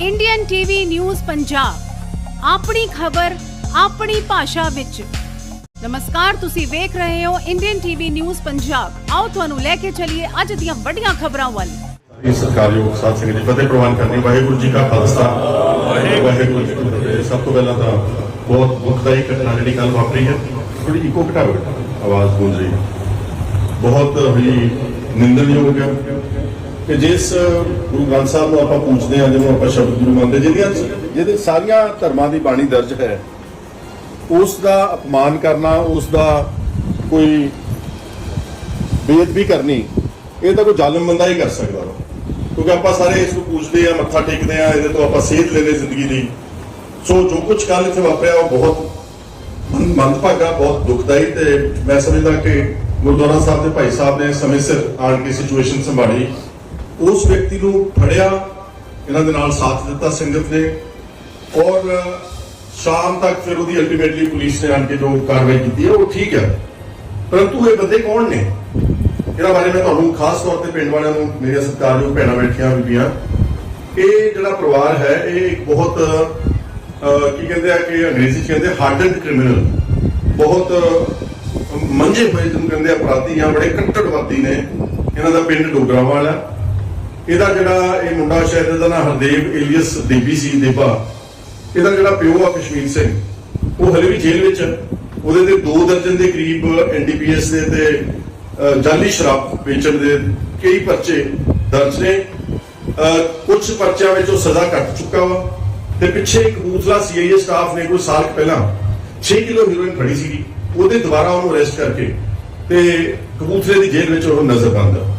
Indian TV news Punjab ਆਪਣੀ ਖਬਰ, ਆਪਣੀ ਭਾਸ਼ਾ ਵਿੱਚ। ਨਮਸਕਾਰ, ਤੁਸੀਂ ਵੇਖ ਰਹੇ ਹੋ ਇੰਡੀਅਨ ਟੀਵੀ ਨਿਊਜ਼ ਪੰਜਾਬ ਆਓ ਤੁਹਾਨੂੰ ਲੈ ਕੇ ਚੱਲੀਏ ਅੱਜ ਦੀਆਂ ਵੱਡੀਆਂ ਖਬਰਾਂ ਵੱਲ। ਇਹ ਸਤਿਕਾਰਯੋਗ ਸਾਧ ਸੰਗਤ ਜੀ ਫਤਿਹ ਪ੍ਰਵਾਨ ਕਰਨੀ। ਵਾਹਿਗੁਰੂ ਜੀ ਕਾ ਖਾਲਸਾ। ਵਾਹਿਗੁਰੂ ਜੀ ਕੀ ਫਤਿਹ। ਸਭ ਤੋਂ ਪਹਿਲਾਂ ਤਾਂ ਬਹੁਤ ਦੁਖਦਾਈ ਘਟਨਾ ਜਿਹੜੀ ਕੱਲ ਵਾਪਰੀ ਹੈ ਥੋੜੀ ਇਕੋ ਘਟਾਓ ਆਵਾਜ਼ ਗੂੰਜ ਰਹੀ ਬਹੁਤ ਹੀ ਨਿੰਦਣਯੋਗ ਹੈ। ਕਿ ਜਿਸ ਗੁਰੂ ਗ੍ਰੰਥ ਸਾਹਿਬ ਨੂੰ ਆਪਾਂ ਪੂਜਦੇ ਹਾਂ, ਜਿਹਨੂੰ ਆਪਾਂ ਸ਼ਬਦ ਗੁਰੂ ਮੰਨਦੇ ਜਿਹੜੀਆਂ ਜਿਹਦੇ ਸਾਰੀਆਂ ਧਰਮਾਂ ਦੀ ਬਾਣੀ ਦਰਜ ਹੈ, ਉਸ ਦਾ ਅਪਮਾਨ ਕਰਨਾ, ਉਸ ਦਾ ਕੋਈ ਬੇਅਦਬੀ ਕਰਨੀ, ਇਹ ਤਾਂ ਕੋਈ ਜ਼ਾਲਮ ਬੰਦਾ ਹੀ ਕਰ ਸਕਦਾ ਕਿਉਂਕਿ ਆਪਾਂ ਸਾਰੇ ਇਸ ਨੂੰ ਪੂਜਦੇ ਆ ਮੱਥਾ ਟੇਕਦੇ ਆ ਇਹਦੇ ਤੋਂ ਆਪਾਂ ਸੇਧ ਲੈਨੇ ਜ਼ਿੰਦਗੀ ਦੀ। ਸੋ ਜੋ ਕੁਝ ਕੱਲ ਇੱਥੇ ਵਾਪਰਿਆ, ਉਹ ਬਹੁਤ ਮੰਦਭਾਗਾ ਬਹੁਤ ਦੁਖਦਾਈ ਤੇ ਮੈਂ ਸਮਝਦਾ ਕਿ ਗੁਰਦੁਆਰਾ ਸਾਹਿਬ ਦੇ ਭਾਈ ਸਾਹਿਬ ਨੇ ਸਮੇਂ ਸਿਰ ਆਣ ਕੇ ਸਿਚੁਏਸ਼ਨ ਸੰਭਾਲੀ। ਉਸ ਵਿਅਕਤੀ ਨੂੰ ਫੜਿਆ ਇਹਨਾਂ ਦੇ ਨਾਲ ਸਾਥ ਦਿੱਤਾ ਸੰਗਤ ਨੇ ਔਰ ਸ਼ਾਮ ਤੱਕ ਫਿਰ ਉਹਦੀ ਅਲਟੀਮੇਟਲੀ ਪੁਲਿਸ ਨੇ ਆਣ ਕੇ ਜੋ ਕਾਰਵਾਈ ਕੀਤੀ ਹੈ ਉਹ ਠੀਕ ਹੈ। ਪਰੰਤੂ ਇਹ ਬੰਦੇ ਕੌਣ ਨੇ? ਇਹਨਾਂ ਬਾਰੇ ਮੈਂ ਤੁਹਾਨੂੰ ਖਾਸ ਤੌਰ ਤੇ ਪਿੰਡ ਵਾਲਿਆਂ ਨੂੰ ਮੇਰੀਆਂ ਸਤਿਕਾਰਯੋਗ ਭੈਣਾਂ ਬੈਠੀਆਂ ਬੀਬੀਆਂ ਇਹ ਜਿਹੜਾ ਪਰਿਵਾਰ ਹੈ ਇਹ ਇੱਕ ਬਹੁਤ ਕੀ ਕਹਿੰਦੇ ਆ ਕਿ ਅੰਗਰੇਜ਼ੀ ਚ ਕਹਿੰਦੇ ਹਾਰਡਨ ਕ੍ਰਿਮੀਨਲ ਬਹੁਤ ਅਹ, ਮੰਝੇ ਹੋਏ ਜਿਹਨੂੰ ਕਹਿੰਦੇ ਅਪਰਾਧੀ ਜਾਂ ਬੜੇ ਕੱਟੜਵਾਦੀ ਨੇ। ਇਹਨਾਂ ਦਾ ਪਿੰਡ ਡੋਗਰਾਵਾਲ ਵਾਲਾ ਇਹਦਾ ਜਿਹੜਾ ਇਹ ਮੁੰਡਾ ਸ਼ਾਇਦ ਇਹਦਾ ਨਾਮ ਹਰਦੇਵ ਏਲੀਅਸ ਦੇਵੀ ਸੀ ਦੇਵਾ ਇਹਦਾ ਜਿਹੜਾ ਪਿਓ ਆ ਕਸ਼ਮੀਰ ਸਿੰਘ ਉਹ ਹਲੇ ਵੀ ਜੇਲ੍ਹ ਵਿੱਚ ਹੈ। ਉਹਦੇ ਤੇ 2 ਦਰਜਨ ਦੇ ਕਰੀਬ ਐਨਡੀਪੀਐਸ ਦੇ ਤੇ ਅਹ, ਜਾਲੀ ਸ਼ਰਾਬ ਵੇਚਣ ਦੇ ਕਈ ਪਰਚੇ ਦਰਜ ਨੇ। ਕੁਝ ਪਰਚਿਆਂ ਵਿੱਚ ਉਹ ਸਜ਼ਾ ਕੱਟ ਚੁੱਕਾ ਵਾ। ਤੇ ਪਿੱਛੇ ਕਬੂਤਲਾ ਸੀਆਈਏ ਸਟਾਫ ਨੇ ਕੋਈ ਸਾਲ ਪਹਿਲਾਂ 6 ਕਿਲੋ ਹੀਰੋਇਨ ਫੜੀ ਸੀਗੀ। ਉਹਦੇ ਦੁਬਾਰਾ ਉਹਨੂੰ ਅਰੈਸਟ ਕਰਕੇ ਤੇ ਕਪੂਰਥਲੇ ਦੀ ਜੇਲ੍ਹ ਵਿੱਚ ਉਹ ਨਜ਼ਰਬੰਦ ਆ।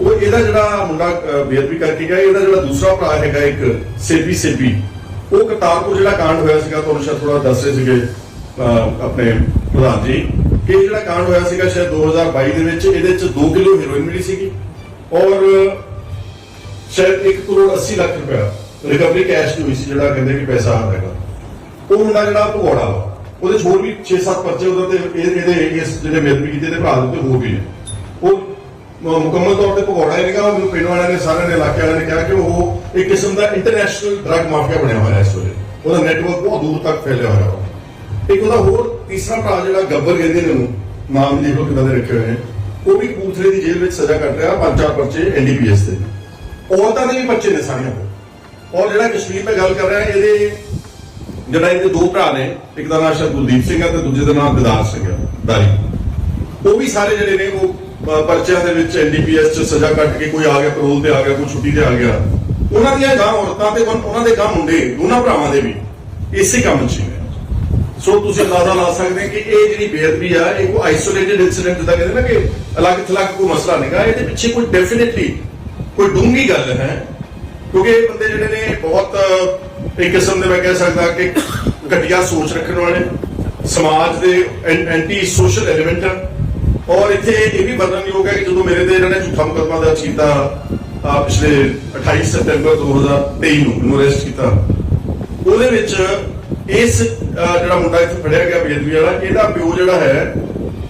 ਉਹ ਇਹਦਾ ਜਿਹੜਾ ਮੁੰਡਾ ਬੇਅਦਬੀ ਕਰਕੇ ਗਿਆ, ਇਹਦਾ ਜਿਹੜਾ ਦੂਸਰਾ ਭਰਾ ਹੈਗਾ ਇੱਕ, ਸੇਬੀ ਸੇਬੀ, ਉਹ ਕਰਤਾਰਪੁਰ ਜਿਹੜਾ ਕਾਂਡ ਹੋਇਆ ਸੀਗਾ, ਤੁਹਾਨੂੰ ਸ਼ਾਇਦ ਥੋੜਾ ਦੱਸ ਰਹੇ ਸੀਗੇ ਆਪਣੇ ਪ੍ਰਧਾਨ ਜੀ, ਕਿ ਜਿਹੜਾ ਕਾਂਡ ਹੋਇਆ ਸੀਗਾ ਸ਼ਾਇਦ 2022 ਦੇ ਵਿੱਚ, ਇਹਦੇ ਚ 2 ਕਿਲੋ ਹੀਰੋਇਨ ਮਿਲੀ ਸੀਗੀ ਔਰ ਸ਼ਾਇਦ 1 ਕਰੋੜ 80 ਲੱਖ ਰੁਪਇਆ ਰਿਕਵਰੀ ਕੈਸ਼ ਦੀ ਹੋਈ ਸੀ, ਜਿਹੜਾ ਕਹਿੰਦੇ ਕਿ ਪੈਸਾ ਹੈਗਾ। ਉਹ ਮੁੰਡਾ ਜਿਹੜਾ ਭਗੌੜਾ ਵਾ, ਉਹਦੇ 'ਚ ਹੋਰ ਵੀ 6-7 ਪਰਚੇ ਉਹਦੇ ਤੇ ਇਹਦੇ ਇਸ ਜਿਹੜੇ ਮੇਦਵੀ ਕੀਤੇ ਦੇ ਭਰਾ ਦੇ ਉੱਤੇ ਹੋਰ ਵੀ ਨੇ। ਮੁਕੰਮਲ ਤੌਰ ਤੇ ਭਗੌੜਾ ਹੀ ਨਹੀਂਗਾ ਮੈਨੂੰ ਪਿੰਡ ਵਾਲਿਆਂ ਨੇ ਸਾਰਿਆਂ ਨੇ ਇਲਾਕੇ ਵਾਲਿਆਂ ਨੇ ਕਿਹਾ ਕਿ ਉਹ ਇੱਕ ਕਿਸਮ ਦਾ ਇੰਟਰਨੈਸ਼ਨਲ ਡਰੱਗ ਮਾਫੀਆ ਬਣਿਆ ਹੋਇਆ ਹੈ ਇਸ ਵੇਲੇ। ਉਹਦਾ ਨੈਟਵਰਕ ਬਹੁਤ ਦੂਰ ਤੱਕ ਫੈਲਿਆ ਹੋਇਆ ਵਾ। ਇੱਕ ਉਹਦਾ ਹੋਰ ਤੀਸਰਾ ਭਰਾ ਜਿਹੜਾ ਗੱਬਰ ਕਹਿੰਦੇ ਨੇ ਉਹਨੂੰ, ਨਾਮ ਦੇਖ ਲਓ ਕਿਦਾਂ ਦੇ ਰੱਖੇ ਹੋਏ ਨੇ, ਉਹ ਵੀ ਕਪੂਰਥਲੇ ਦੀ ਜੇਲ੍ਹ ਵਿੱਚ ਸਜ਼ਾ ਕੱਟ ਰਿਹਾ, ਪੰਜ ਚਾਰ ਪਰਚੇ ਐਨਡੀਪੀਐਸ ਦੇ ਔਰਤਾਂ ਦੇ ਵੀ ਬੱਚੇ ਨੇ ਸਾਰੀਆਂ ਕੋਲ। ਔਰ ਜਿਹੜਾ ਕਸ਼ਮੀਰ ਮੈਂ ਗੱਲ ਕਰ ਰਿਹਾ, ਇਹਦੇ ਜਿਹੜਾ ਇਹਦੇ ਦੋ ਭਰਾ ਨੇ, ਇੱਕ ਦਾ ਨਾਮ ਸ਼ਾਇਦ ਗੁਰਦੀਪ ਸਿੰਘ ਹੈ ਤੇ ਦੂਜੇ ਦਾ ਨਾਮ ਦਿਦਾਰ ਸਿੰਘ ਹੈ ਦਾਰੀ। ਉਹ ਵੀ ਸਾਰੇ ਜਿਹੜੇ ਨੇ, ਉਹ ਪਰਚਿਆਂ ਦੇ ਵਿੱਚ ਐਨਡੀਪੀਐਸ ਚ ਸਜ਼ਾ ਕੱਟ ਕੇ ਕੋਈ ਆ ਗਿਆ ਪੈਰੋਲ ਤੇ ਆ ਗਿਆ, ਕੋਈ ਛੁੱਟੀ ਤੇ ਆ ਗਿਆ। ਉਹਨਾਂ ਦੀਆਂ ਗਾਂ ਔਰਤਾਂ ਤੇ ਉਹਨਾਂ ਦੇ ਗਾਂ ਮੁੰਡੇ, ਦੋਨਾਂ ਭਰਾਵਾਂ ਦੇ ਵੀ, ਇਸੇ ਕੰਮ 'ਚ ਨੇ। ਸੋ ਤੁਸੀਂ ਅੰਦਾਜ਼ਾ ਲਾ ਸਕਦੇ ਕਿ ਇਹ ਜਿਹੜੀ ਬੇਅਦਬੀ ਆ, ਇਹ ਕੋਈ ਆਈਸੋਲੇਟਡ ਇਨਸੀਡੈਂਟ ਜਿੱਦਾਂ ਕਹਿੰਦੇ ਨਾ ਕਿ ਅਲੱਗ ਥਲੱਗ ਕੋਈ ਮਸਲਾ ਨਹੀਂਗਾ ਇਹਦੇ ਪਿੱਛੇ ਕੋਈ ਡੈਫੀਨਿਟਲੀ ਕੋਈ ਡੂੰਗੀ ਗੱਲ ਹੈ। ਕਿਉਂਕਿ ਇਹ ਬੰਦੇ ਜਿਹੜੇ ਨੇ ਬਹੁਤ ਇੱਕ ਕਿਸਮ ਦੇ ਮੈਂ ਕਹਿ ਸਕਦਾ ਕਿ ਘਟੀਆ ਸੋਚ ਰੱਖਣ ਵਾਲੇ ਸਮਾਜ ਦੇ ਐਂਟੀ ਸੋਸ਼ਲ ਐਲੀਮੈਂਟ ਔਰ ਇੱਥੇ ਇਹ ਵੀ ਵਰਣਨਯੋਗ ਹੈ ਕਿ ਜਦੋਂ ਮੇਰੇ ਤੇ ਇਹਨਾਂ ਨੇ ਝੂਠਾ ਮੁਕੱਦਮਾ ਦਰਜ ਕੀਤਾ ਪਿਛਲੇ 28 ਸਤੰਬਰ 2023 ਨੂੰ ਨੂੰ ਅਰੈਸਟ ਕੀਤਾ। ਉਹਦੇ ਵਿੱਚ ਇਸ ਜਿਹੜਾ ਮੁੰਡਾ ਇੱਥੇ ਫੜਿਆ ਗਿਆ ਬੇਦਬੀ ਵਾਲਾ, ਇਹਦਾ ਪਿਓ ਜਿਹੜਾ ਹੈ,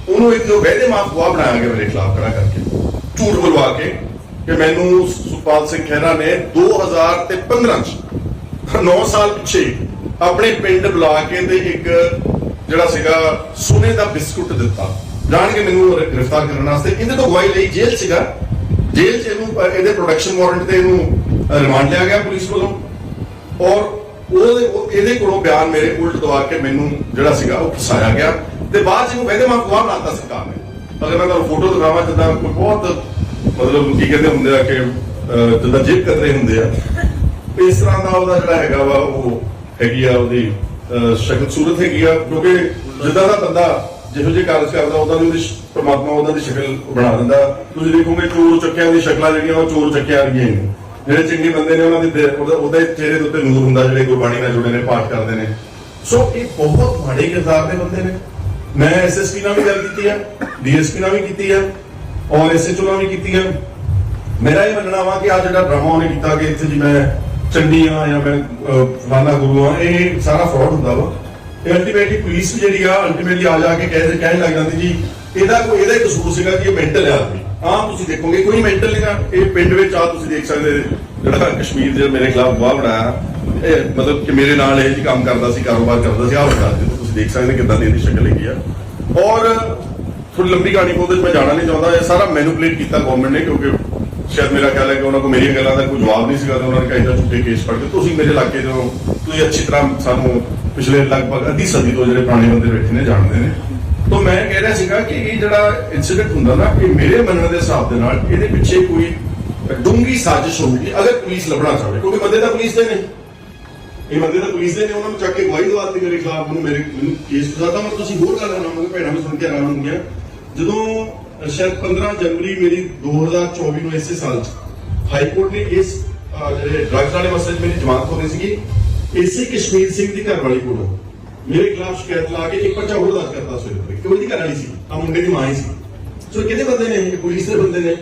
ਉਹਨੂੰ ਇੱਕ ਵਹਿਦੇ ਮਾਫ ਗਵਾਹ ਬਣਾਇਆ ਗਿਆ ਮੇਰੇ ਖਿਲਾਫ ਖੜਾ ਕਰਕੇ। ਝੂਠ ਬੁਲਵਾ ਕੇ ਕਿ ਮੈਨੂੰ ਸੁਪਾਲ ਸਿੰਘ ਖਹਿਰਾ ਨੇ 2015 ਚ 9 ਸਾਲ ਪਿੱਛੇ ਆਪਣੇ ਪਿੰਡ ਬੁਲਾ ਕੇ ਤੇ ਇੱਕ ਜਿਹੜਾ ਸੀਗਾ ਸੋਨੇ ਦਾ ਬਿਸਕੁਟ ਦਿੱਤਾ। ਜਾਣ ਕੇ ਮੈਨੂੰ ਗ੍ਰਿਫਤਾਰ ਕਰਨ ਵਾਸਤੇ। ਇਹਦੇ ਤੋਂ ਗਵਾਹੀ ਲਈ ਜੇਲ੍ਹ ਸੀਗਾ। ਜੇਲ੍ਹ ਚ ਇਹਨੂੰ ਇਹਦੇ ਪ੍ਰੋਡਕਸ਼ਨ ਵਾਰੰਟ ਤੇ ਇਹਨੂੰ ਰਿਮਾਂਡ ਲਿਆ ਗਿਆ ਪੁਲਿਸ ਵੱਲੋਂ ਔਰ ਉਹਦੇ ਇਹਦੇ ਕੋਲੋਂ ਬਿਆਨ ਮੇਰੇ ਉਲਟ ਦਵਾ ਕੇ ਮੈਨੂੰ ਜਿਹੜਾ ਸੀਗਾ ਉਹ ਫਸਾਇਆ ਗਿਆ। ਤੇ ਬਾਅਦ ਚ ਵੈਦੇ ਮਾਫ ਗਵਾਹ ਬਣਾਤਾ ਸਰਕਾਰ ਨੇ। ਅਗਰ ਮੈਂ ਤੁਹਾਨੂੰ ਫੋਟੋ ਦਿਖਾਵਾਂ ਜਿੱਦਾਂ ਕੋਈ ਬਹੁਤ ਮਤਲਬ ਕੀ ਕਹਿੰਦੇ ਹੁੰਦੇ ਆ ਕਿ ਅਹ, ਜਿੱਦਾਂ ਜੇਬ ਕਤਰੇ ਹੁੰਦੇ ਆ। ਇਸ ਤਰ੍ਹਾਂ ਦਾ ਉਹਦਾ ਜਿਹੜਾ ਹੈਗਾ ਵਾ ਉਹ ਹੈਗੀ ਆ ਉਹਦੀ ਅਹ, ਸ਼ਕਲ ਸੂਰਤ ਹੈਗੀ ਆ। ਕਿਉਂਕਿ ਜਿੱਦਾਂ ਦਾ ਬੰਦਾ ਜਿਹੋ ਜਿਹੇ ਕਾਰਜ ਕਰਦਾ ਉਹਦਾ ਦੀ ਉਹਦੀ ਸ਼- ਉਹਦਾ ਦੀ ਸ਼ਕਲ ਬਣਾ ਦਿੰਦਾ। ਤੁਸੀਂ ਦੇਖੋਗੇ ਚੋਰ ਚੱਕਿਆਂ ਦੀ ਸ਼ਕਲਾਂ ਜਿਹੜੀਆਂ ਉਹ ਚੋਰ ਚੱਕਿਆਂ ਵਰਗੀਆਂ ਨੇ। ਜਿਹੜੇ ਚੰਗੇ ਬੰਦੇ ਨੇ ਉਹਨਾਂ ਦੇ ਉਹਦੇ ਚਿਹਰੇ ਦੇ ਉੱਤੇ ਨੂਰ ਹੁੰਦਾ ਜਿਹੜੇ ਗੁਰਬਾਣੀ ਨਾਲ ਜੁੜੇ ਨੇ ਪਾਠ ਕਰਦੇ ਨੇ। ਸੋ ਇਹ ਬਹੁਤ ਮਾੜੇ ਕਿਰਦਾਰ ਦੇ ਬੰਦੇ ਨੇ। ਮੈਂ ਐਸਐਸਪੀ ਨਾਲ ਵੀ ਗੱਲ ਕੀਤੀ ਹੈ ਡੀਐਸਪੀ ਨਾਲ ਵੀ ਕੀਤੀ ਹੈ ਔਰ ਐਸਐਚਓ ਨਾਲ ਵੀ ਕੀਤੀ ਹੈ ਮੇਰਾ ਇਹ ਮੰਨਣਾ ਵਾ ਕਿ ਆ ਜਿਹੜਾ ਡਰਾਮਾ ਉਹਨੇ ਕੀਤਾ ਕਿ ਇੱਥੇ ਜੀ ਮੈਂ ਚੰਡੀ ਆ ਜਾਂ ਮੈਂ ਅਹ, ਗੁਰੂ ਆ ਇਹ ਸਾਰਾ ਫਰਾਡ ਹੁੰਦਾ ਵਾ। ਤੇ ਅਲਟੀਮੇਟਲੀ ਪੁਲਿਸ ਜਿਹੜੀ ਆ ਅਲਟੀਮੇਟਲੀ ਆ ਜਾ ਕੇ ਕਹਿ ਕਹਿਣ ਲੱਗ ਜਾਂਦੀ ਜੀ, ਇਹਦਾ ਕੋਈ ਇਹਦਾ ਹੀ ਕਸੂਰ ਸੀਗਾ ਕਿ ਇਹ ਮੈਂਟਲ ਹੈ ਆਹ ਤੁਸੀਂ ਦੇਖੋਗੇ, ਕੋਈ ਮੈਂਟਲ ਨਹੀਂਗਾ ਇਹ ਪਿੰਡ ਵਿੱਚ ਆ ਤੁਸੀਂ ਦੇਖ ਸਕਦੇ ਜਿਹੜਾ ਕਸ਼ਮੀਰ ਦੇ ਮੇਰੇ ਖਿਲਾਫ ਗਵਾਹ ਬਣਾਇਆ, ਇਹ ਮਤਲਬ ਕਿ ਮੇਰੇ ਨਾਲ ਇਹ ਜੀ ਕੰਮ ਕਰਦਾ ਸੀ, ਕਾਰੋਬਾਰ ਕਰਦਾ ਸੀ, ਆਹ ਬਤਾ ਦਿਓ ਤੁਸੀਂ ਦੇਖ ਸਕਦੇ ਕਿੱਦਾਂ ਦੀ ਇਹਦੀ ਸ਼ਕਲ ਹੈਗੀ ਆ। ਔਰ ਥੋੜੀ ਲੰਬੀ ਕਹਾਣੀ ਕੋਲ ਮੈਂ ਜਾਣਾ ਨਹੀਂ ਚਾਹੁੰਦਾ। ਇਹ ਸਾਰਾ ਮੈਨੂਪਲੇਟ ਕੀਤਾ ਗਵਰਨਮੈਂਟ ਨੇ, ਕਿਉਂਕਿ ਸ਼ਾਇਦ ਮੇਰਾ ਖਿਆਲ ਹੈ ਕਿ ਉਹਨਾਂ ਕੋਲ ਮੇਰੀਆਂ ਗੱਲਾਂ ਦਾ ਕੋਈ ਜਵਾਬ ਨਹੀਂ ਸੀਗਾ ਤੇ ਉਹਨਾਂ ਨੇ ਕਹਿੰਦਾ ਝੂਠੇ ਕੇਸ ਫੜ ਕੇ। ਤੁਸੀਂ ਮੇਰੇ ਇਲਾਕੇ ਤੋਂ, ਤੁਸੀਂ ਅੱਛੀ ਤਰ੍ਹਾਂ ਸਾਨੂੰ ਪਿਛਲੇ ਲਗਭਗ ਅੱਧੀ ਸਦੀ ਤੋਂ ਜਿਹੜੇ ਪੁਰਾਣੇ ਬੰਦੇ ਬੈਠੇ ਨੇ, ਜਾਣਦੇ ਨੇ। ਤਾਂ ਮੈਂ ਕਹਿ ਰਿਹਾ ਸੀਗਾ ਕਿ ਇਹ ਜਿਹੜਾ ਇਨਸੀਡੈਂਟ ਹੁੰਦਾ ਨਾ, ਇਹ ਮੇਰੇ ਮੰਨਣ ਦੇ ਹਿਸਾਬ ਦੇ ਨਾਲ ਇਹਦੇ ਪਿੱਛੇ ਕੋਈ ਡੂੰਗੀ ਸਾਜ਼ਿਸ਼ ਹੋਊਗੀ, ਅਗਰ ਪੁਲਿਸ ਲੱਭਣਾ ਚਾਹੇ ਕਿਉਂਕਿ ਬੰਦੇ ਤਾਂ ਪੁਲਿਸ ਦੇ ਨੇ। ਇਹ ਬੰਦੇ ਤਾਂ ਪੁਲਿਸ ਦੇ ਨੇ, ਉਹਨਾਂ ਨੂੰ ਚੱਕ ਕੇ ਗਵਾਹੀ ਦਵਾਤੀ ਮੇਰੇ ਖਿਲਾਫ, ਮੈਨੂੰ ਮੇਰੇ ਮੈਨੂੰ ਕੇਸ ਫਸਾਤਾ ਮੈਂ ਤੁਸੀਂ ਹੋਰ ਗੱਲ ਨਾ ਭੈਣਾਂ, ਮੈਂ ਸੁਣ ਕੇ ਆਰਾਮ ਹੋ ਗਿਆ। ਜਦੋਂ ਸ਼ਾਇਦ 15 ਜਨਵਰੀ ਮੇਰੀ 2024 ਨੂੰ ਇਸੇ ਸਾਲ ਚ ਹਾਈ ਕੋਰਟ ਨੇ ਇਸ ਜਿਹੜੇ ਡਰੱਗਸ ਵਾਲੇ ਮਸਲੇ ਮੇਰੀ ਜ਼ਮਾਨਤ ਹੋਣੀ ਸੀਗੀ, ਇਸੇ ਕਸ਼ਮੀਰ ਸਿੰਘ ਦੀ ਘਰ ਵਾਲੀ ਕੋਲੋਂ ਮੇਰੇ ਖਿਲਾਫ ਸ਼ਿਕਾਇਤ ਲਾ ਕੇ ਇੱਕ ਪਰਚਾ ਹੋਰ ਦਰਜ ਕਰਤਾ ਸੀ ਕਿ ਉਹਦੀ ਘਰ ਵਾਲੀ ਸੀ ਆ ਮੁੰਡੇ ਦੀ ਮਾਂ ਹੀ ਸੀ। ਸੋ ਕਿਹਦੇ ਬੰਦੇ ਨੇ? ਪੁਲਿਸ ਦੇ ਬੰਦੇ ਨੇ।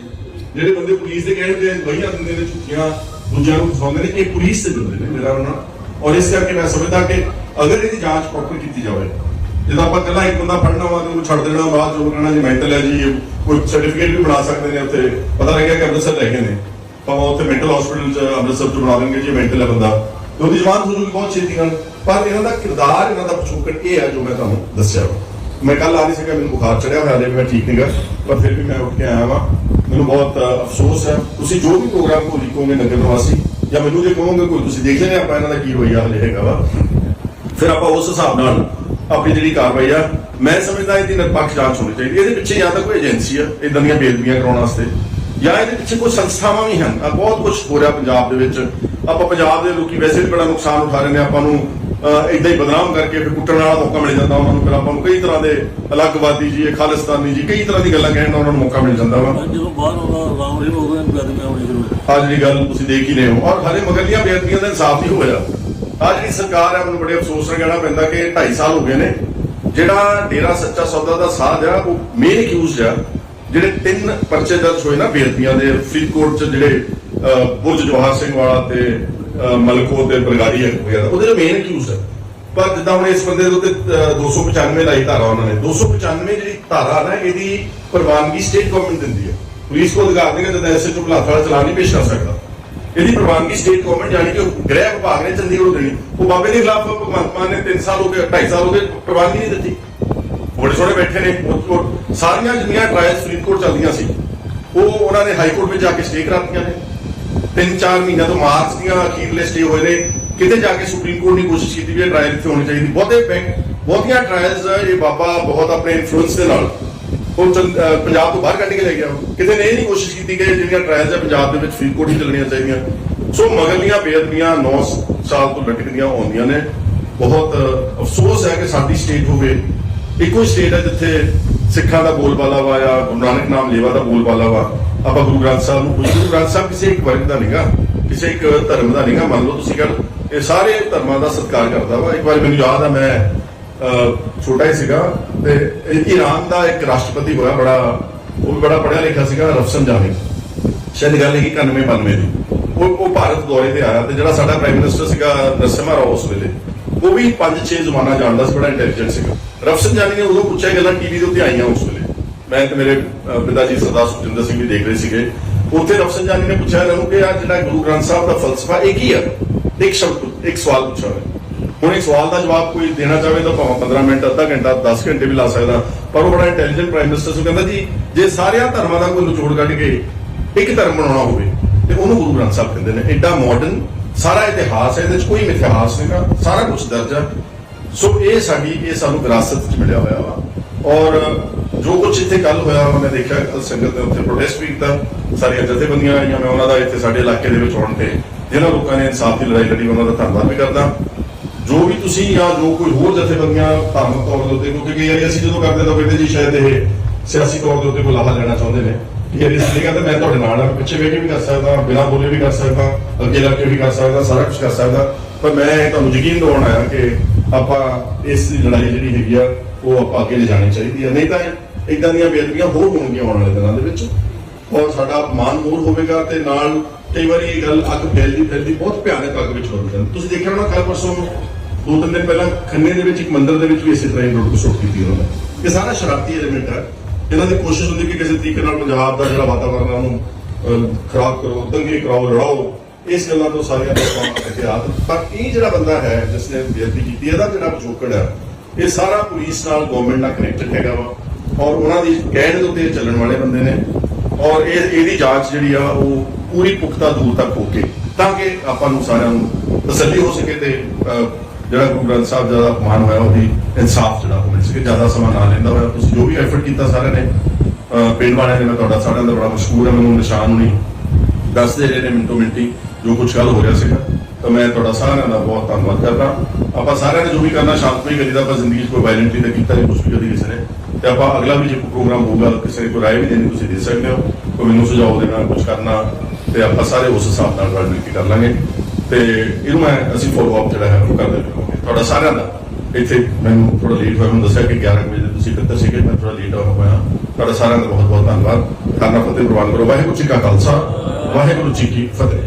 ਜਿਹੜੇ ਬੰਦੇ ਪੁਲਿਸ ਦੇ ਕਹਿਣ ਤੇ ਗਵਾਹੀਆਂ ਦਿੰਦੇ ਨੇ ਝੂਠੀਆਂ, ਦੂਜਿਆਂ ਨੂੰ ਫਸਾਉਂਦੇ ਨੇ, ਇਹ ਪੁਲਿਸ ਦੇ ਬੰਦੇ ਨੇ ਮੇਰਾ ਉਹਨਾਂ ਔਰ ਇਸ ਕਰਕੇ ਮੈਂ ਸਮਝਦਾ ਕਿ ਅਗਰ ਇਹਦੀ ਜਾਂਚ ਪ੍ਰੋਪਰ ਕੀਤੀ ਜਾਵੇ ਜਦੋਂ ਆਪਾਂ ਕੱਲਾ ਇੱਕ ਬੰਦਾ ਫੜਨਾ ਵਾ ਤੇ ਉਹਨੂੰ ਛੱਡ ਦੇਣਾ ਬਾਅਦ ਜੋ ਕਹਿਣਾ ਜੀ ਮੈਂਟਲ ਹੈ ਜੀ, ਕੋਈ ਸਰਟੀਫਿਕੇਟ ਵੀ ਬਣਾ ਸਕਦੇ ਨੇ ਉੱਥੇ। ਪਤਾ ਲੱਗਿਆ ਕਿ ਅੰਮ੍ਰਿਤਸਰ ਲੈ ਗਏ ਨੇ। ਭਾਵੇਂ ਉੱਥੇ ਮੈਂਟਲ ਹਸਪੀਟਲ ਚ ਅੰਮ੍ਰਿਤਸਰ ਚ ਬਣਾ ਦੇਣਗੇ ਜੀ ਮੈਂਟਲ ਹੈ ਬੰਦਾ। ਤੇ ਉਹਦੀ ਜ਼ਮਾਨਤ ਹੋ ਬਹੁਤ ਛੇਤੀ ਨਾਲ ਪਰ ਇਹਨਾਂ ਦਾ ਕਿਰਦਾਰ, ਇਹਨਾਂ ਦਾ ਪਿਛੋਕੜ ਇਹ ਹੈ ਜੋ ਮੈਂ ਤੁਹਾਨੂੰ ਦੱਸਿਆ ਮੈਂ ਕੱਲ ਆ ਨਹੀਂ ਸਕਿਆ, ਮੈਨੂੰ ਬੁਖਾਰ ਚੜਿਆ ਹੋਇਆ, ਹਲੇ ਮੈਂ ਠੀਕ ਨਹੀਂਗਾ ਪਰ ਫਿਰ ਵੀ ਮੈਂ ਉੱਠ ਕੇ ਆਇਆ ਵਾਂ। ਮੈਨੂੰ ਬਹੁਤ ਅਫਸੋਸ ਹੈ। ਤੁਸੀਂ ਜੋ ਵੀ ਪ੍ਰੋਗਰਾਮ ਕੋ ਲਿਖੋਗੇ ਨਗਰ ਨਿਵਾਸੀ, ਜਾਂ ਮੈਨੂੰ ਜੇ ਕਹੋਗੇ ਕੋਈ, ਤੁਸੀਂ ਦੇਖ ਲੈਣੇ ਆਪਾਂ ਇਹਨਾਂ ਦਾ ਕੀ ਰਵੱਈਆ ਹਲੇ ਹੈਗਾ ਵਾ। ਫਿਰ ਆਪਾਂ ਉਸ ਹਿਸਾਬ ਨਾਲ ਆਪਣੀ ਜਿਹੜੀ ਕਾਰਵਾਈ ਆ ਮੈਂ ਸਮਝਦਾ ਇਹਦੀ ਨਿਰਪੱਖ ਜਾਂਚ ਹੋਣੀ ਚਾਹੀਦੀ ਹੈ। ਇਹਦੇ ਪਿੱਛੇ ਜਾਂ ਤਾਂ ਕੋਈ ਏਜੰਸੀ ਆ ਇਦਾਂ ਦੀਆਂ ਬੇਦਬੀਆਂ ਕਰਾਉਣ ਵਾਸਤੇ ਜਾਂ ਇਹਦੇ ਪਿੱਛੇ ਕੋਈ ਸੰਸਥਾਵਾਂ ਵੀ ਹਨ। ਆ ਬਹੁਤ ਕੁਝ ਹੋ ਰਿਹਾ ਪੰਜਾਬ ਦੇ ਵਿੱਚ। ਆਪਾਂ ਪੰਜਾਬ ਦੇ ਲੋਕੀ ਵੈਸੇ ਵੀ ਬੜਾ ਨੁਕਸਾਨ ਉਠਾ ਰਹੇ ਨੇ ਆਪਾਂ ਨੂੰ ਇਦਾਂ ਹੀ ਬਦਨਾਮ ਕਰਕੇ ਫਿਰ ਕੁੱਟਣ ਵਾਲਾ ਮੌਕਾ ਮਿਲ ਜਾਂਦਾ ਉਹਨਾਂ ਨੂੰ ਫਿਰ ਆਪਾਂ ਨੂੰ ਕਈ ਤਰ੍ਹਾਂ ਦੇ ਅਲੱਗਵਾਦੀ ਜੀ ਖਾਲਿਸਤਾਨੀ ਜੀ ਕਈ ਤਰ੍ਹਾਂ ਦੀ ਗੱਲਾਂ ਕਹਿਣ ਦਾ ਉਹਨਾਂ ਨੂੰ ਮੌਕਾ ਮਿਲ ਜਾਂਦਾ ਵਾ। ਜਦੋਂ ਬਾਹਰ ਆਉਂਦਾ ਰਾਮ ਜੀ ਹੋ ਗਏ ਗੱਲ ਮੈਂ ਜ਼ਰੂਰ ਆ ਜਿਹੜੀ ਗੱਲ ਤੁਸੀਂ ਦੇਖ ਹੀ ਰਹੇ ਹੋ। ਔਰ ਹਰੇ ਮਗਰਲੀਆਂ ਬੇਅਦਬੀਆਂ ਦਾ ਇਨਸਾਫ ਨਹੀਂ ਹੋਇਆ। ਆ ਜਿਹੜੀ ਸਰਕਾਰ ਹੈ ਮੈਨੂੰ ਬੜੇ ਅਫਸੋਸ ਨਾਲ ਕਹਿਣਾ ਪੈਂਦਾ ਕਿ 2.5 ਸਾਲ ਹੋ ਗਏ ਨੇ। ਜਿਹੜਾ ਡੇਰਾ ਸੱਚਾ ਸੌਦਾ ਦਾ ਸਾਧ ਆ ਉਹ ਮੇਨ ਅਕਿਊਜ਼ਡ ਆ ਜਿਹੜੇ ਤਿੰਨ ਪਰਚੇ ਦਰਜ ਹੋਏ ਨਾ ਬੇਅਦਬੀਆਂ ਦੇ ਫਰੀਦਕੋਟ ਚ ਜਿਹੜੇ ਬੁਰਜ ਜਵਾਹਰ ਸਿੰਘ ਵਾਲਾ ਤੇ ਅਹ, ਮਲਕੋ ਤੇ ਬਰਗਾੜੀ ਵਗੈਰਾ ਉਹਦੇ ਮੇਨ ਅਕਿਊਜ਼ਡ ਆ ਪਰ ਜਿੱਦਾਂ ਹੁਣ ਇਸ ਬੰਦੇ ਦੇ ਉੱਤੇ ਅਹ, 295 ਲਾਈ ਧਾਰਾ ਉਹਨਾਂ ਨੇ। 295 ਜਿਹੜੀ ਧਾਰਾ ਨਾ ਇਹਦੀ ਪ੍ਰਵਾਨਗੀ ਸਟੇਟ ਗਵਰਨਮੈਂਟ ਦਿੰਦੀ ਹੈ। ਪੁਲਿਸ ਕੋਲ ਅਧਿਕਾਰ ਨਹੀਂ ਕਿ ਐਸੇ ਚੋਂ ਬਲਾਥ ਵਾਲਾ ਚਲਾਨ ਨਹੀਂ ਪੇਸ਼ ਕਰ ਸਕਦਾ। ਇਹਦੀ ਪ੍ਰਵਾਨਗੀ ਸਟੇਟ ਗਵਰਨਮੈਂਟ ਜਾਨੀ ਕਿ ਗ੍ਰਹਿ ਵਿਭਾਗ ਨੇ ਚੰਡੀਗੜ੍ਹ ਦੇਣੀ, ਉਹ ਬਾਬੇ ਦੇ ਖਿਲਾਫ ਭਗਵੰਤ ਮਾਨ ਨੇ 3 ਸਾਲ ਹੋ ਗਏ 2.5 ਸਾਲ ਹੋ ਗਏ ਪ੍ਰਵਾਨਗੀ ਨਹੀਂ ਦਿੱਤੀ। ਬੜੇ ਸੋਹਣੇ ਬੈਠੇ ਨੇ ਉਹ- ਸਾਰੀਆਂ ਜਿੰਨੀਆਂ ਟ੍ਰਾਇਲਸ ਫਰੀਦਕੋਟ ਚੱਲਦੀਆਂ ਸੀ, ਉਹ ਉਹਨਾਂ ਨੇ ਹਾਈ ਕੋਰਟ ਵਿੱਚ ਜਾ ਕੇ ਸਟੇ ਕਰਾਤੀਆਂ ਨੇ। ਤਿੰਨ ਚਾਰ ਮਹੀਨਿਆਂ ਤੋਂ ਮਾਰਚ ਦੀਆਂ ਅਖੀਰਲੇ ਸਟੇ ਹੋਏ ਨੇ। ਕਿਤੇ ਜਾ ਕੇ ਸੁਪਰੀਮ ਕੋਰਟ ਨੇ ਕੋਸ਼ਿਸ਼ ਕੀਤੀ ਵੀ ਇਹ ਟ੍ਰਾਇਲ ਇੱਥੇ ਹੋਣੀ ਚਾਹੀਦੀ। ਬਹੁਤੇ ਬੈਂਕ, ਬਹੁਤੀਆਂ ਟ੍ਰਾਇਲਸ ਇਹ ਬਾਬਾ ਬਹੁਤ ਆਪਣੇ ਇਨਫਲੂਐਂਸ ਦੇ ਨਾਲ ਉਹ ਪੰਜਾਬ ਤੋਂ ਬਾਹਰ ਕੱਢ ਕੇ ਲੈ ਗਿਆ ਕਿਤੇ ਨੇ ਇਹ ਨਹੀਂ ਕੋਸ਼ਿਸ਼ ਕੀਤੀ ਕਿ ਜਿਹੜੀਆਂ ਟ੍ਰਾਇਲਸ ਹੈ ਪੰਜਾਬ ਦੇ ਵਿੱਚ ਫਰੀਦਕੋਟ ਹੀ ਚੱਲਣੀਆਂ ਚਾਹੀਦੀਆਂ। ਸੋ ਮਗਰਲੀਆਂ ਬੇਅਦਬੀਆਂ 9 ਸਾਲ ਤੋਂ ਲਟਕਦੀਆਂ ਆਉਂਦੀਆਂ ਨੇ। ਬਹੁਤ ਅਫਸੋਸ ਹੈ ਕਿ ਸਾਡੀ ਸਟੇਟ ਹੋਵੇ। ਇੱਕੋ ਸਟੇਟ ਹੈ ਜਿੱਥੇ ਸਿੱਖਾਂ ਦਾ ਬੋਲਬਾਲਾ ਵਾ ਜਾਂ ਗੁਰੂ ਨਾਨਕ ਨਾਮ ਲੇਵਾ ਦਾ ਬੋਲਬਾਲਾ ਵਾ। ਆਪਾਂ ਗੁਰੂ ਗ੍ਰੰਥ ਸਾਹਿਬ ਨੂੰ ਪੁੱਛ ਗੁਰੂ ਗ੍ਰੰਥ ਸਾਹਿਬ ਕਿਸੇ ਇੱਕ ਵਰਗ ਦਾ ਨਹੀਂਗਾ ਕਿਸੇ ਇੱਕ ਧਰਮ ਦਾ ਨਹੀਂਗਾ ਮੰਨ ਲਓ ਤੁਸੀਂ ਕਹਿੰਦੇ ਇਹ ਸਾਰੇ ਧਰਮਾਂ ਦਾ ਸਤਿਕਾਰ ਕਰਦਾ ਵਾ। ਇੱਕ ਵਾਰ ਮੈਨੂੰ ਯਾਦ ਆ, ਮੈਂ ਛੋਟਾ ਹੀ ਸੀਗਾ ਤੇ ਈਰਾਨ ਦਾ ਇੱਕ ਰਾਸ਼ਟਰਪਤੀ ਹੋਇਆ, ਬੜਾ, ਉਹ ਵੀ ਬੜਾ ਪੜ੍ਹਿਆ ਲਿਖਿਆ ਸੀਗਾ ਰਫਸਨਜਾਨੀ ਸ਼ਾਇਦ ਗੱਲ ਹੈਗੀ 91 92 ਦੀ। ਉਹ ਉਹ ਭਾਰਤ ਦੌਰੇ ਤੇ ਆਇਆ ਤੇ ਜਿਹੜਾ ਸਾਡਾ ਪ੍ਰਾਈਮ ਮਿਨਿਸਟਰ ਸੀਗਾ ਨਰਸਿਮਹਾ ਰਾਓ ਉਸ ਵੇਲੇ, ਉਹ ਵੀ 5-6 ਜ਼ਮਾਨਾ ਜਾਣਦਾ ਸੀ, ਬੜਾ ਇੰਟੈਲੀਜੈਂਟ ਸੀਗਾ। ਰਫਸਨਜਾਨੀ ਨੇ ਉਦੋਂ ਪੁੱਛਿਆ ਗੱਲਾਂ ਟੀਵੀ ਦੇ ਉੱਤੇ ਆਈਆਂ ਉਸ ਵੇਲੇ। ਮੈਂ ਤੇ ਮੇਰੇ ਪਿਤਾ ਜੀ ਸਰਦਾਰ ਸੁਖਜਿੰਦਰ ਸਿੰਘ ਵੀ ਦੇਖ ਰਹੇ ਸੀਗੇ। ਉੱਥੇ ਰਫਸਨਜਾਨੀ ਨੇ ਪੁੱਛਿਆ ਇਹਨਾਂ ਨੂੰ ਕਿ ਆ ਜਿਹੜਾ ਗੁਰੂ ਗ੍ਰੰਥ ਸਾਹਿਬ ਦਾ ਫਲਸਫਾ ਇਹ ਕੀ ਆ? ਇੱਕ ਸ਼ਬਦ, ਇੱਕ ਸਵਾਲ ਪੁੱਛਿਆ ਉਹਨੇ ਹੁਣ ਇਹ ਸਵਾਲ ਦਾ ਜਵਾਬ ਕੋਈ ਦੇਣਾ ਚਾਹੇ ਤਾਂ ਭਾਵੇਂ 15 ਮਿੰਟ, ਅੱਧਾ ਘੰਟਾ 10 ਘੰਟੇ ਵੀ ਲਾ ਸਕਦਾ। ਪਰ ਉਹ ਬੜਾ ਇੰਟੈਲੀਜੈਂਟ ਪ੍ਰਾਈਮ ਮਿਨਿਸਟਰ ਸੀ ਕਹਿੰਦਾ ਜੀ, ਜੇ ਸਾਰਿਆਂ ਧਰਮਾਂ ਦਾ ਕੋਈ ਨਿਚੋੜ ਕੱਢ ਕੇ ਇੱਕ ਧਰਮ ਬਣਾਉਣਾ ਹੋਵੇ, ਤੇ ਉਹਨੂੰ ਗੁਰੂ ਗ੍ਰੰਥ ਸਾਹਿਬ ਕਹਿੰਦੇ ਨੇ ਐਡਾ ਮਾਡਰਨ ਸਾਰਾ ਇਤਿਹਾਸ ਹੈ, ਇਹਦੇ ਵਿੱਚ ਕੋਈ ਮਿਥਿਹਾਸ ਨਹੀਂਗਾ ਸਾਰਾ ਕੁਝ ਦਰਜ ਹੈ ਸੋ ਇਹ ਸਾਡੀ, ਇਹ ਸਾਨੂੰ ਵਿਰਾਸਤ 'ਚ ਮਿਲਿਆ ਹੋਇਆ ਵਾ। ਔਰ ਜੋ ਕੁਝ ਇੱਥੇ ਕੱਲ ਹੋਇਆ ਮੈਂ ਦੇਖਿਆ ਕੱਲ ਸੰਗਤ ਨੇ ਉੱਥੇ ਪ੍ਰੋਟੈਸਟ ਵੀ ਕੀਤਾ। ਸਾਰੀਆਂ ਜਥੇਬੰਦੀਆਂ ਆਈਆਂ, ਮੈਂ ਉਹਨਾਂ ਦਾ ਇੱਥੇ ਸਾਡੇ ਇਲਾਕੇ ਦੇ ਵਿੱਚ ਆਉਣ ਤੇ ਜਿਹਨਾਂ ਲੋਕਾਂ ਨੇ ਇਨਸਾਫ ਦੀ ਲੜਾਈ ਲੜੀ, ਉਹਨਾਂ ਦਾ ਧੰਨਵਾਦ ਵੀ ਕਰਦਾ। ਜੋ ਵੀ ਤੁਸੀਂ ਜਾਂ ਜੋ ਕੋਈ ਹੋਰ ਜਥੇਬੰਦੀਆਂ ਧਾਰਮਿਕ ਤੌਰ ਦੇ ਉੱਤੇ ਕਿਉਂਕਿ ਕਈ ਵਾਰੀ ਅਸੀਂ ਜਦੋਂ ਕਰਦੇ ਤਾਂ ਕਹਿੰਦੇ ਜੀ ਸ਼ਾਇਦ ਇਹ ਸਿਆਸੀ ਤੌਰ ਦੇ ਉੱਤੇ ਕੋਈ ਲਾਹਾ ਲੈਣਾ ਚਾਹੁੰਦੇ ਨੇ। ਕਿ ਇਹ ਇਸ ਲਈ ਕਹਿੰਦਾ ਮੈਂ ਤੁਹਾਡੇ ਨਾਲ ਆ ਪਿੱਛੇ ਵੇਖ ਕੇ ਵੀ ਕਰ ਸਕਦਾ, ਬਿਨਾਂ ਬੋਲੇ ਵੀ ਕਰ ਸਕਦਾ, ਅੱਗੇ ਲੱਗ ਕੇ ਵੀ ਕਰ ਸਕਦਾ, ਸਾਰਾ ਕੁਝ ਕਰ ਸਕਦਾ। ਪਰ ਮੈਂ ਤੁਹਾਨੂੰ ਯਕੀਨ ਦਿਵਾਉਣ ਆਇਆ ਕਿ ਆਪਾਂ ਇਸ ਦੀ ਲੜਾਈ ਜਿਹੜੀ ਹੈਗੀ ਆ, ਉਹ ਆਪਾਂ ਅੱਗੇ ਲੈ ਜਾਣੀ ਚਾਹੀਦੀ ਹੈ ਨਹੀਂ ਤਾਂ ਇਦਾਂ ਦੀਆਂ ਬੇਅਦਬੀਆਂ ਹੋਰ ਹੋਣਗੀਆਂ ਆਉਣ ਵਾਲੇ ਦਿਨਾਂ ਦੇ ਵਿੱਚ। ਔਰ ਸਾਡਾ ਮਾਨ ਮੂਰ ਹੋਵੇਗਾ ਤੇ ਨਾਲ ਕਈ ਵਾਰੀ ਇਹ ਗੱਲ ਅੱਗ ਫੈਲਦੀ ਫੈਲਦੀ ਬਹੁਤ ਭਿਆਨਕ ਅੱਗ ਵਿੱਚ ਬਦਲ ਜਾਂਦੀ ਤੁਸੀਂ ਦੇਖਿਆ ਹੋਣਾ ਕੱਲ ਪਰਸੋਂ ਦੋ ਤਿੰਨ ਦਿਨ ਪਹਿਲਾਂ ਖੰਨੇ ਦੇ ਵਿੱਚ ਇੱਕ ਮੰਦਿਰ ਦੇ ਵਿੱਚ ਵੀ ਇਸੇ ਤਰ੍ਹਾਂ ਹੀ ਲੁੱਟ ਖਸੁੱਟ ਕੀਤੀ ਉਹਨਾਂ ਨੇ। ਇਹ ਸਾਰਾ ਸ਼ਰਾਰਤੀ ਐਲੀਮੈਂਟ ਹੈ। ਇਹਨਾਂ ਦੀ ਕੋਸ਼ਿਸ਼ ਹੁੰਦੀ ਕਿ ਕਿਸੇ ਤਰੀਕੇ ਨਾਲ ਪੰਜਾਬ ਦਾ ਜਿਹੜਾ ਵਾਤਾਵਰਨ ਹੈ ਖਰਾਬ ਕਰੋ, ਦੰਗੇ ਕਰਾਓ, ਲੜਾਓ। ਇਸ ਗੱਲਾਂ ਤੋਂ ਸਾਰੀਆਂ ਲੋਕਾਂ ਇਤਿਹਾਸ ਪਰ ਇਹ ਜਿਹੜਾ ਬੰਦਾ ਹੈ, ਜਿਸ ਨੇ ਬੇਅਦਬੀ ਕੀਤੀ, ਇਹਦਾ ਜਿਹੜਾ ਪਿਛੋਕੜ ਹੈ, ਇਹ ਸਾਰਾ ਪੁਲਿਸ ਨਾਲ ਗਵਰਨਮੈਂਟ ਨਾਲ ਕਨੈਕਟਡ ਹੈਗਾ ਵਾ। ਔਰ ਉਹਨਾਂ ਦੀ ਕਹਿਣ ਦੇ ਉੱਤੇ ਚੱਲਣ ਵਾਲੇ ਬੰਦੇ ਨੇ। ਔਰ ਇਹ, ਇਹਦੀ ਜਾਂਚ ਜਿਹੜੀ ਆ, ਉਹ ਪੂਰੀ ਪੁਖਤਾ ਦੂਰ ਤੱਕ ਹੋ ਕੇ, ਤਾਂ ਕਿ ਆਪਾਂ ਨੂੰ ਸਾਰਿਆਂ ਨੂੰ ਤਸੱਲੀ ਹੋ ਸਕੇ ਤੇ ਜਿਹੜਾ ਗੁਰੂ ਗ੍ਰੰਥ ਸਾਹਿਬ ਦਾ ਅਪਮਾਨ ਹੋਇਆ ਉਹਦੀ ਇਨਸਾਫ ਜਿਹੜਾ ਉਹ ਮਿਲ ਸਕੇ, ਜ਼ਿਆਦਾ ਸਮਾਂ ਨਾ ਲੈਂਦਾ ਹੋਇਆ। ਤੁਸੀਂ ਜੋ ਵੀ ਐਫਰਟ ਕੀਤਾ ਸਾਰਿਆਂ ਨੇ ਪਿੰਡ ਵਾਲਿਆਂ ਨੇ, ਮੈਂ ਤੁਹਾਡਾ ਸਾਰਿਆਂ ਦਾ ਬੜਾ ਮਸ਼ਹੂਰ ਹੈ, ਮੈਨੂੰ ਨਿਸ਼ਾਨ ਨਹੀਂ ਦੱਸਦੇ ਰਹੇ ਨੇ ਮਿੰਟੋ ਮਿੰਟੀ ਜੋ ਕੁਝ ਗੱਲ ਹੋ ਰਿਹਾ ਸੀਗਾ। ਤਾਂ ਮੈਂ ਤੁਹਾਡਾ ਸਾਰਿਆਂ ਦਾ ਬਹੁਤ ਧੰਨਵਾਦ ਕਰਦਾ। ਆਪਾਂ ਸਾਰਿਆਂ ਨੇ ਜੋ ਵੀ ਕਰਨਾ, ਸ਼ਾਂਤਮਈ ਕਰੀਦਾ ਆਪਾਂ ਜ਼ਿੰਦਗੀ 'ਚ ਕੋਈ ਵਾਇਲੈਂਟਲੀ ਤਾਂ ਕੀਤਾ ਨਹੀਂ ਕੁਝ ਵੀ ਕਦੀ ਕਿਸੇ ਨੇ। ਤੇ ਆਪਾਂ ਅਗਲਾ ਵੀ ਜੇ ਕੋਈ ਪ੍ਰੋਗਰਾਮ ਹੋਊਗਾ, ਕਿਸੇ ਨੇ ਕੋਈ ਰਾਏ ਵੀ ਦੇਣੀ, ਤੁਸੀਂ ਦੇ ਸਕਦੇ ਹੋ। ਕੋਈ ਮੈਨੂੰ ਸੁਝਾਅ ਦੇਣਾ ਕੁਝ ਕਰਨਾ, ਤੇ ਆਪਾਂ ਸਾਰੇ ਉਸ ਹਿਸਾਬ ਨਾਲ ਰਲ ਮਿਲ ਕੇ ਕਰ ਲਾਂਗੇ। ਤੇ ਇਹਨੂੰ ਮੈਂ ਅਸੀਂ ਫੋਲੋ ਅਪ ਜਿਹੜਾ ਹੈ ਉਹ ਕਰਦੇ ਰਹਾਂਗੇ ਤੁਹਾਡਾ ਸਾਰਿਆਂ ਦਾ। ਇੱਥੇ ਮੈਨੂੰ ਥੋੜਾ ਲੇਟ ਹੋਇਆ, ਮੈਨੂੰ ਦੱਸਿਆ ਕਿ 11 ਵਜੇ ਤੁਸੀਂ ਕਿੱਥੇ ਸੀਗੇ ਮੈਂ ਥੋੜਾ ਲੇਟ ਹੋਇਆ ਤੁਹਾਡਾ ਸਾਰਿਆਂ ਦਾ ਬਹੁਤ ਬਹੁਤ ਧੰਨਵਾਦ। ਖਾਨਾ ਫਤਿਹ ਪ੍ਰਵਾਨ ਕਰੋ ਵਾਹਿਗੁਰੂ ਜੀ ਕਾ ਖਾਲਸਾ, ਵਾਹਿਗੁਰੂ ਜੀ ਕੀ ਫਤਿਹ।